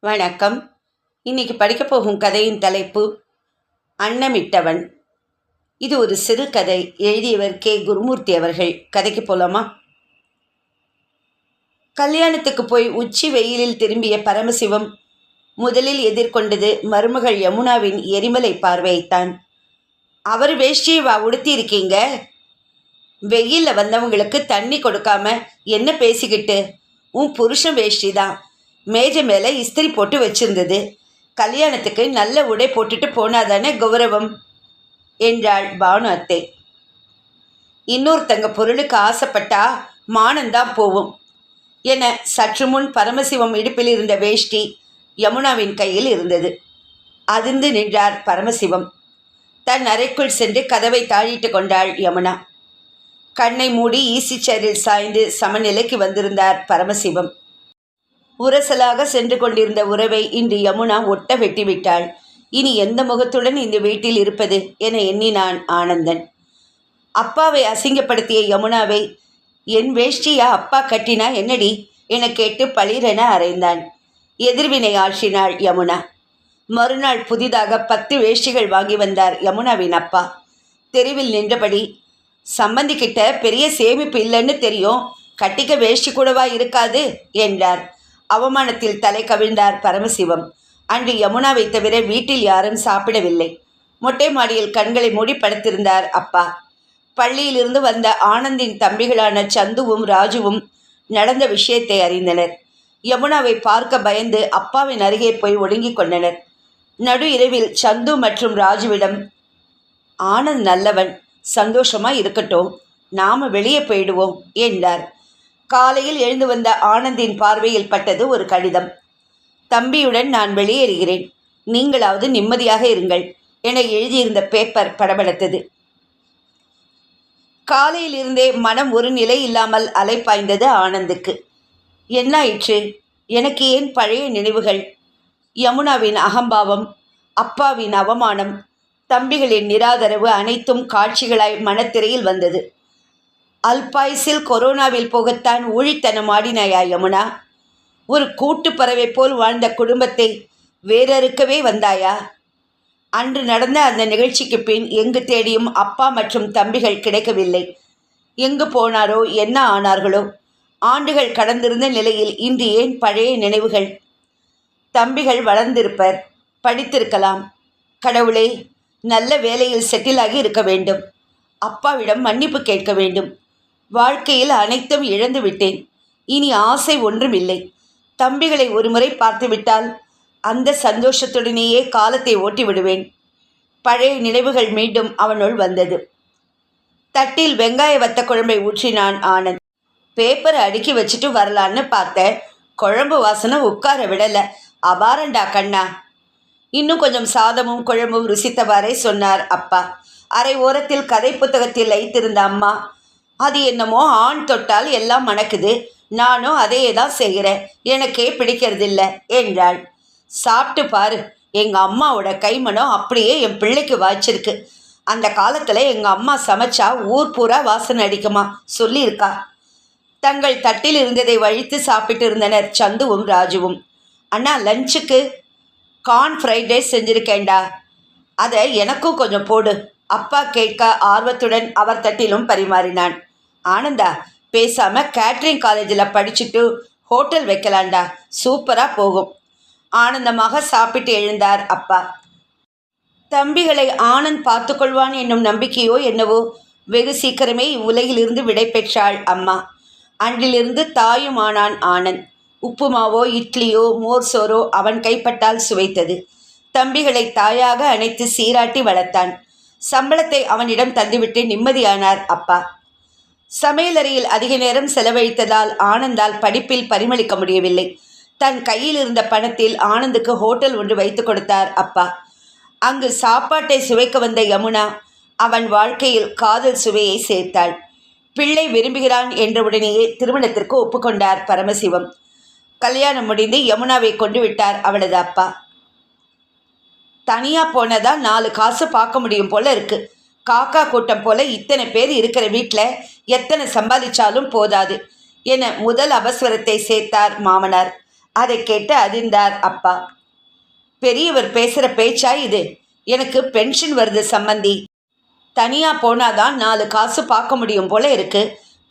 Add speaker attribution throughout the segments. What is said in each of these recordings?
Speaker 1: வணக்கம். இன்னைக்கு படிக்கப் போகும் கதையின் தலைப்பு அன்னமிட்டவன். இது ஒரு சிறு கதை எழுதியவர் கே. குருமூர்த்தி அவர்கள். கதைக்கு போலாமா? கல்யாணத்துக்கு போய் உச்சி வெயிலில் திரும்பிய பரமசிவம் முதலில் எதிர்கொண்டது மருமகள் யமுனாவின் எரிமலை பார்வையைத்தான். அவர் வேஷ்டியை வா உடுத்தியிருக்கீங்க வெயிலில் வந்தவங்களுக்கு தண்ணி கொடுக்காம என்ன பேசிக்கிட்டு? உன் புருஷன் வேஷ்டி தான் மேஜை மேலே இஸ்திரி போட்டு வச்சிருந்தது. கல்யாணத்துக்கு நல்ல உடை போட்டுட்டு போனாதானே கௌரவம்? என்றாள் பானு அத்தை. இன்னொருத்தங்க பொருளுக்கு ஆசைப்பட்டா மானந்தான் போவும் என சற்று முன் பரமசிவம் இடுப்பில் இருந்த வேஷ்டி யமுனாவின் கையில் இருந்தது. அதிர்ந்து நின்றார் பரமசிவம். தன் அறைக்குள் சென்று கதவை தாழிட்டு கொண்டாள் யமுனா. கண்ணை மூடி ஈசி சேரில் சாய்ந்து சமநிலைக்கு வந்திருந்தார் பரமசிவம். உரசலாக சென்று கொண்டிருந்த உறவை இன்று யமுனா ஒட்ட வெட்டிவிட்டாள். இனி எந்த முகத்துடன் இந்த வீட்டில் இருப்பது என எண்ணினான் ஆனந்தன். அப்பாவை அசிங்கப்படுத்திய யமுனாவை என் வேஷ்டியா அப்பா கட்டினா என்னடி? என கேட்டு பளிரென அறைந்தான். எதிர்வினை ஆற்றினாள் யமுனா. மறுநாள் புதிதாக பத்து வேஷ்டிகள் வாங்கி வந்தார் யமுனாவின் அப்பா. தெருவில் நின்றபடி சம்பந்திக்கிட்ட பெரிய சேமிப்பு இல்லைன்னு தெரியும். கட்டிக்க வேஷ்டி கூடவா இருக்காது? என்றார். அவமானத்தில் தலை கவிழ்ந்தார் பரமசிவம். அன்று யமுனாவை தவிர வீட்டில் யாரும் சாப்பிடவில்லை. மொட்டை மாடியில் கண்களை மூடி படுத்திருந்தார் அப்பா. பள்ளியிலிருந்து வந்த ஆனந்தின் தம்பிகளான சந்துவும் ராஜுவும் நடந்த விஷயத்தை அறிந்தனர். யமுனாவை பார்க்க பயந்து அப்பாவின் அருகே போய் ஒடுங்கிக் கொண்டனர். நடு இரவில் சந்து மற்றும் ராஜுவிடம் ஆனந்த் நல்லவன் சந்தோஷமா இருக்கட்டும். நாம வெளியே போயிடுவோம் என்றார். காலையில் எழுந்து வந்த ஆனந்தின் பார்வையில் பட்டது ஒரு கடிதம். தம்பியுடன் நான் வெளியேறுகிறேன். நீங்களாவது நிம்மதியாக இருங்கள் என எழுதியிருந்த பேப்பர் படபடத்தது. காலையிலிருந்தே மனம் ஒரு நிலை இல்லாமல் அலைப்பாய்ந்தது ஆனந்துக்கு. என்னாயிற்று? எனக்கு ஏன் பழைய நினைவுகள்? யமுனாவின் அகம்பாவம் அப்பாவின் அவமானம் தம்பிகளின் நிராதரவு அனைத்தும் காட்சிகளாய் மனத்திரையில் வந்தது. அல்பாயுசில் கொரோனாவில் போகத்தான் ஊழித்தனம் ஆடினாயா யமுனா? ஒரு கூட்டு பறவை போல் வாழ்ந்த குடும்பத்தை வேறறுக்கவே வந்தாயா? அன்று நடந்த அந்த நிகழ்ச்சிக்கு பின் எங்கு தேடியும் அப்பா மற்றும் தம்பிகள் கிடைக்கவில்லை. எங்கு போனாரோ என்ன ஆனார்களோ ஆண்டுகள் கடந்திருந்த நிலையில் இன்று ஏன் பழைய நினைவுகள்? தம்பிகள் வளர்ந்திருப்பர் படித்திருக்கலாம். கடவுளே நல்ல வேலையில் செட்டிலாகி இருக்க வேண்டும். அப்பாவிடம் மன்னிப்பு கேட்க வேண்டும். வாழ்க்கையில் அனைத்தும் இழந்து விட்டேன். இனி ஆசை ஒன்றும் இல்லை. தம்பிகளை ஒருமுறை பார்த்துவிட்டால் அந்த சந்தோஷத்துடனேயே காலத்தை ஓட்டி விடுவேன். பழைய நினைவுகள் மீண்டும் அவனுள் வந்தது. தட்டில் வெங்காய வத்த குழம்பை ஊற்றினான் ஆனந்த். பேப்பரை அடுக்கி வச்சுட்டு வரலான்னு பார்த்தேன் குழம்பு வாசனை உட்கார விடலை. அபாரண்டா கண்ணா. இன்னும் கொஞ்சம் சாதமும் குழம்பும் ருசித்தவாறே சொன்னார் அப்பா. அரை ஓரத்தில் கதை புத்தகத்தில் வைத்திருந்த அம்மா அது என்னமோ ஆண் தொட்டால் எல்லாம் மணக்குது. நானும் அதையே தான் செய்கிறேன். எனக்கே பிடிக்கிறதில்ல என்றாள். சாப்பிட்டு பாரு எங்கள் அம்மாவோட கைமணம் அப்படியே என் பிள்ளைக்கு வாய்ச்சிருக்கு. அந்த காலத்தில் எங்கள் அம்மா சமைச்சா ஊர் பூரா வாசனை அடிக்குமா சொல்லியிருக்கா. தங்கள் தட்டில் இருந்ததை வழித்து சாப்பிட்டு இருந்தனர் சந்துவும் ராஜுவும். அண்ணா லஞ்சுக்கு கார்ன் ஃப்ரைட் ரைஸ் செஞ்சுருக்கேன்டா. அதை எனக்கும் கொஞ்சம் போடு. அப்பா கேட்க ஆர்வத்துடன் அவர் தட்டிலும் பரிமாறினான். ஆனந்தா பேசாம கேட்ரிங் காலேஜில் படிச்சுட்டு ஹோட்டல் வைக்கலாண்டா சூப்பராக போகும். ஆனந்தமாக சாப்பிட்டு எழுந்தார் அப்பா. தம்பிகளை ஆனந்த் பார்த்துக்கொள்வான் என்னும் நம்பிக்கையோ என்னவோ வெகு சீக்கிரமே இவ்வுலகிலிருந்து விடை பெற்றாள் அம்மா. அன்றிலிருந்து தாயும் ஆனான் ஆனந்த். உப்புமாவோ இட்லியோ மோர் சோறோ அவன் கைப்பட்டால் சுவைத்தது. தம்பிகளை தாயாக அணைத்து சீராட்டி வளர்த்தான். சம்பளத்தை அவனிடம் தந்துவிட்டு நிம்மதியானார் அப்பா. சமையலறையில் அதிக நேரம் செலவழித்ததால் ஆனந்தால் படிப்பில் பரிமளிக்க முடியவில்லை. தன் கையில் இருந்த பணத்தில் ஆனந்துக்கு ஹோட்டல் ஒன்று வைத்து கொடுத்தார் அப்பா. அங்கு சாப்பாட்டை சுவைக்க வந்த யமுனா அவன் வாழ்க்கையில் காதல் சுவையை சேர்த்தாள். பிள்ளை விரும்புகிறான் என்றவுடனேயே திருமணத்திற்கு ஒப்புக்கொண்டார் பரமசிவம். கல்யாணம் முடிந்து யமுனாவை கொண்டு விட்டார் அவளது அப்பா. தனியாக போனதா? நாலு காசு பார்க்க முடியும் போல இருக்குது காக்கா கூட்டம் போல இத்தனை பேர் இருக்கிற வீட்டில் எத்தனை சம்பாதிச்சாலும் போதாது என முதல் அவசரத்தை சேர்த்தார் மாமனார். அதை கேட்டு அதிர்ந்தார் அப்பா. பெரியவர் பேசுகிற பேச்சா இது? எனக்கு பென்ஷன் வருது சம்மந்தி தனியாக போனாதான் நாலு காசு பார்க்க முடியும் போல இருக்கு.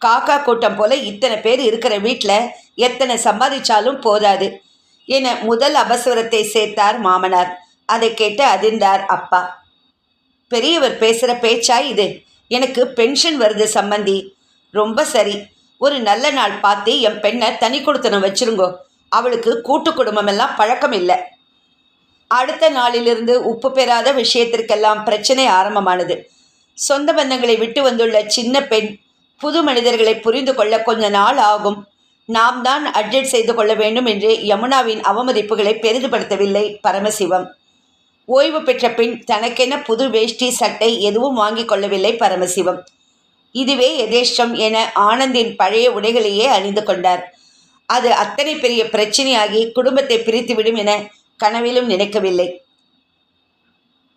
Speaker 1: காக்கா கூட்டம் போல இத்தனை பேர் இருக்கிற வீட்டில் எத்தனை சம்பாதிச்சாலும் போதாது என முதல் அபஸ்வரத்தை சேர்த்தார் மாமனார். அதை கேட்டு அதிர்ந்தார் அப்பா. பெரியவர் பேசுகிற பேச்சா இது? எனக்கு பென்ஷன் வருது சம்மந்தி ரொம்ப சரி. ஒரு நல்ல நாள் பார்த்து என் பெண்ணை தனி கொடுத்தனம் வச்சிருங்கோ. அவளுக்கு கூட்டு குடும்பமெல்லாம் பழக்கம் இல்லை. அடுத்த நாளிலிருந்து உப்பு பெறாத விஷயத்திற்கெல்லாம் பிரச்சனை ஆரம்பமானது. சொந்த பந்தங்களை விட்டு வந்துள்ள சின்ன பெண் புது மனிதர்களை புரிந்து கொள்ள கொஞ்ச நாள் ஆகும். நாம் தான் அட்ஜெட் செய்து கொள்ள வேண்டும் என்று யமுனாவின் அவமதிப்புகளை பெரிதுபடுத்தவில்லை பரமசிவம். ஓய்வு பெற்ற பின் தனக்கென புது வேஷ்டி சட்டை எதுவும் வாங்கி கொள்ளவில்லை பரமசிவம். இதுவே எதேஷ்டம் என ஆனந்தின் பழைய உடைகளையே அணிந்து கொண்டார். அது அத்தனை பெரிய பிரச்சனையாகி குடும்பத்தை பிரித்துவிடும் என கனவிலும் நினைக்கவில்லை.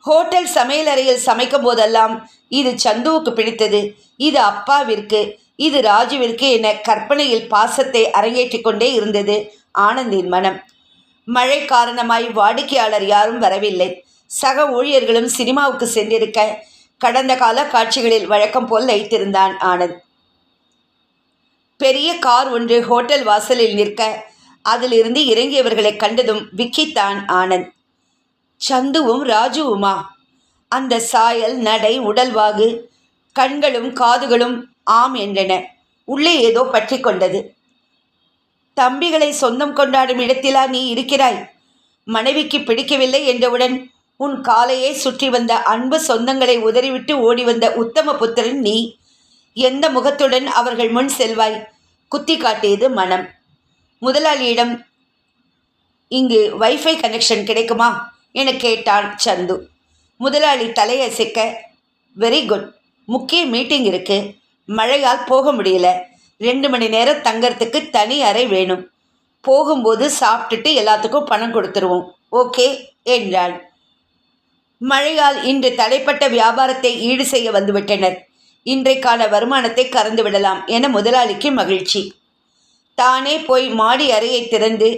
Speaker 1: ஹோட்டல் சமையலறையில் சமைக்கும் போதெல்லாம் இது சந்துவுக்கு பிடித்தது. இது அப்பாவிற்கு இது ராஜுவிற்கு என கற்பனையில் பாசத்தை அரங்கேற்றிக் கொண்டே இருந்தது ஆனந்தின் மனம். மழை காரணமாய் வாடிக்கையாளர் யாரும் வரவில்லை. சக ஊழியர்களும் சினிமாவுக்கு சென்றிருக்க கடந்த கால காட்சிகளில் வழக்கம் போல் லைத்திருந்தான் ஆனந்த். பெரிய கார் ஒன்று ஹோட்டல் வாசலில் நிற்க அதிலிருந்து இறங்கியவர்களை கண்டதும் விக்கித்தான் ஆனந்த். சந்துவும் ராஜுவுமா? அந்த சாயல் நடை உடல்வாகு கண்களும் காதுகளும் ஆம் என்றன. உள்ளே ஏதோ பற்றி கொண்டது. தம்பிகளை சொந்தம் கொண்டாடும் இடத்திலா நீ இருக்கிறாய்? மனைவிக்கு பிடிக்கவில்லை என்றவுடன் உன் காலையே சுற்றி வந்த அன்பு சொந்தங்களை உதறிவிட்டு ஓடி வந்த உத்தம புத்திரன் நீ. எந்த முகத்துடன் அவர்கள் முன் செல்வாய்? குத்தி காட்டியது மனம். முதலாளியிடம் இங்கு வைஃபை கனெக்ஷன் கிடைக்குமா? என கேட்டான் சந்து. முதலாளி தலையசைக்க வெரி குட் முக்கிய மீட்டிங் இருக்கு. மழையால் போக முடியல. ரெண்டு மணி நேரம் தங்கறதுக்கு தனி அறை வேணும். போகும்போது சாப்பிட்டுட்டு எல்லாத்துக்கும் பணம் கொடுத்துருவோம். ஓகே என்றாள். மழையால் இன்று தடைப்பட்ட வியாபாரத்தை ஈடு செய்ய வந்துவிட்டனர் இன்றைக்கான வருமானத்தை கறந்து விடலாம் என முதலாளிக்கு மகிழ்ச்சி. தானே போய் மாடி அறையை திறந்து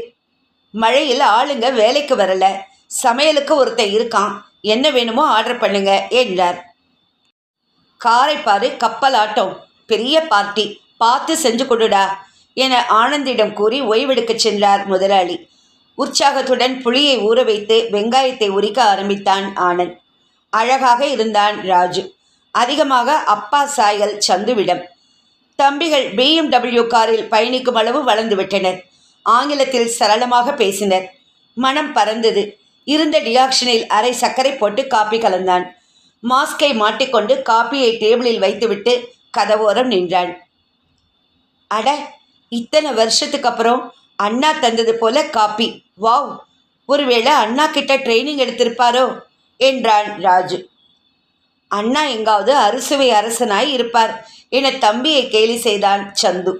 Speaker 1: மழையில் ஆளுங்க வேலைக்கு வரல. சமையலுக்கு ஒருத்தன் இருக்கான். என்ன வேணுமோ ஆர்டர் பண்ணுங்க என்றார். காரைப்பாறு கப்பல் ஆட்டம் பெரிய பார்ட்டி. பார்த்து செஞ்சு கொடுடா என ஆனந்திடம் கூறி ஓய்வெடுக்கச் சென்றார் முதலாளி. உற்சாகத்துடன் புளியை ஊற வைத்து வெங்காயத்தை உரிக்க ஆரம்பித்தான் ஆனந்த் அழகாக இருந்தான் ராஜு. அதிகமாக அப்பா சாயல் சந்துவிடம். தம்பிகள் பிஎம்டபிள்யூ காரில் பயணிக்கும் அளவு வளர்ந்துவிட்டனர் ஆங்கிலத்தில் சரளமாக பேசினர். மனம் பறந்தது. இருந்த டியாக்ஷனில் அரை சர்க்கரை போட்டு காப்பி கலந்தான். மாஸ்கை மாட்டிக்கொண்டு காப்பியை டேபிளில் வைத்துவிட்டு கதவோரம் நின்றான் அட இத்தனை வருஷத்துக்கு அப்புறம் அண்ணா தந்தது போல காப்பி. வாவ் ஒருவேளை அண்ணா கிட்ட ட்ரைனிங் எடுத்திருப்பாரோ? என்றான் ராஜு. அண்ணா எங்காவது அறுசுவை அரசனாய் இருப்பார் என தம்பியை கேலி செய்தான் சந்து.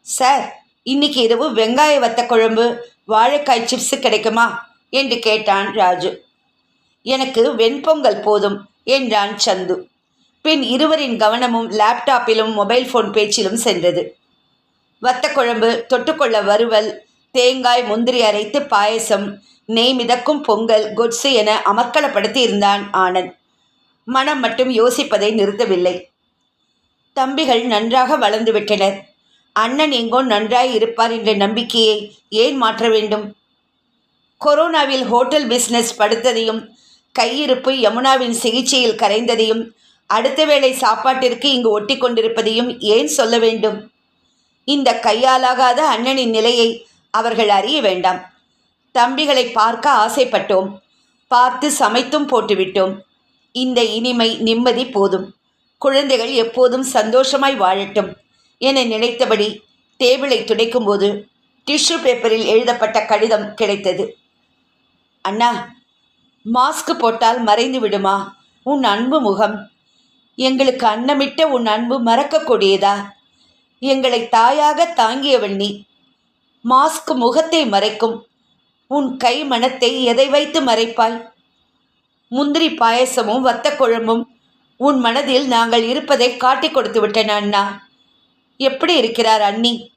Speaker 1: சார் இன்னைக்கு இரவு வெங்காய வத்த குழம்பு வாழைக்காய் சிப்ஸ் கிடைக்குமா? என்று கேட்டான் ராஜு. எனக்கு வெண்பொங்கல் போதும் என்றான் சந்து. பின் இருவரின் கவனமும் லேப்டாப்பிலும் மொபைல் ஃபோன் பேச்சிலும் சென்றது. வத்தக்குழம்பு தொட்டுக்கொள்ள வறுவல் தேங்காய் முந்திரி அரைத்து பாயசம் நெய் மிதக்கும் பொங்கல் கொட்ஸு என அமர்க்களப்படுத்தியிருந்தான் ஆனந்த் மனம் மட்டும் யோசிப்பதை நிறுத்தவில்லை. தம்பிகள் நன்றாக வளர்ந்துவிட்டனர் அண்ணன் எங்கோ நன்றாய் இருப்பார் என்ற நம்பிக்கையை ஏன் மாற்ற வேண்டும்? கொரோனாவில் ஹோட்டல் பிஸ்னஸ் படுத்ததையும் கையிருப்பு யமுனாவின் சிகிச்சையில் கரைந்ததையும் அடுத்த வேளை சாப்பாட்டிற்கு இங்கு ஒட்டி கொண்டிருப்பதையும் ஏன் சொல்ல வேண்டும்? இந்த கையாலாகாத அண்ணனின் நிலையை அவர்கள் அறிய வேண்டாம். தம்பிகளை பார்க்க ஆசைப்பட்டோம். பார்த்து சமைத்தும் போட்டுவிட்டோம். இந்த இனிமை நிம்மதி போதும். குழந்தைகள் எப்போதும் சந்தோஷமாய் வாழட்டும் என நினைத்தபடி டேபிளை துடைக்கும்போது டிஷ்யூ பேப்பரில் எழுதப்பட்ட கடிதம் கிடைத்தது. அண்ணா மாஸ்க் போட்டால் மறைந்து விடுமா உன் அன்பு முகம். எங்களுக்கு அன்னமிட்ட உன் அன்பு மறக்கக்கூடியதா? எங்களை தாயாக தாங்கியவள் நீ. மாஸ்க் முகத்தை மறைக்கும். உன் கை மனத்தை எதை வைத்து மறைப்பாய்? முந்திரி பாயசமும் வத்த குழம்பும் உன் மனதில் நாங்கள் இருப்பதை காட்டிக் கொடுத்து விட்டன அண்ணா. எப்படி இருக்கிறார் அண்ணி?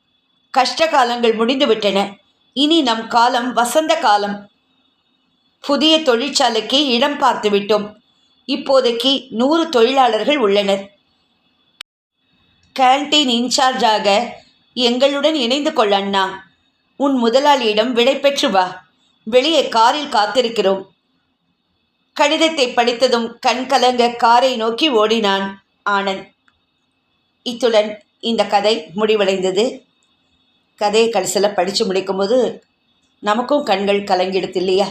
Speaker 1: கஷ்ட காலங்கள் முடிந்து விட்டன இனி நம் காலம் வசந்த காலம். புதிய தொழிற்சாலைக்கு இடம் பார்த்து விட்டோம் இப்போதைக்கு நூறு தொழிலாளர்கள் உள்ளனர். கேன்டீன் இன்சார்ஜாக எங்களுடன் இணைந்து கொள் அண்ணா. உன் முதலாளியிடம் விடை பெற்று வா. வெளியே காரில் காத்திருக்கிறோம். கடிதத்தை படித்ததும் கண் கலங்க காரை நோக்கி ஓடினான் ஆனந்த். இத்துடன் இந்த கதை முடிவடைந்தது. கதையை கடைசியில் படித்து முடிக்கும்போது நமக்கும் கண்கள் கலங்கிடுது இல்லையா?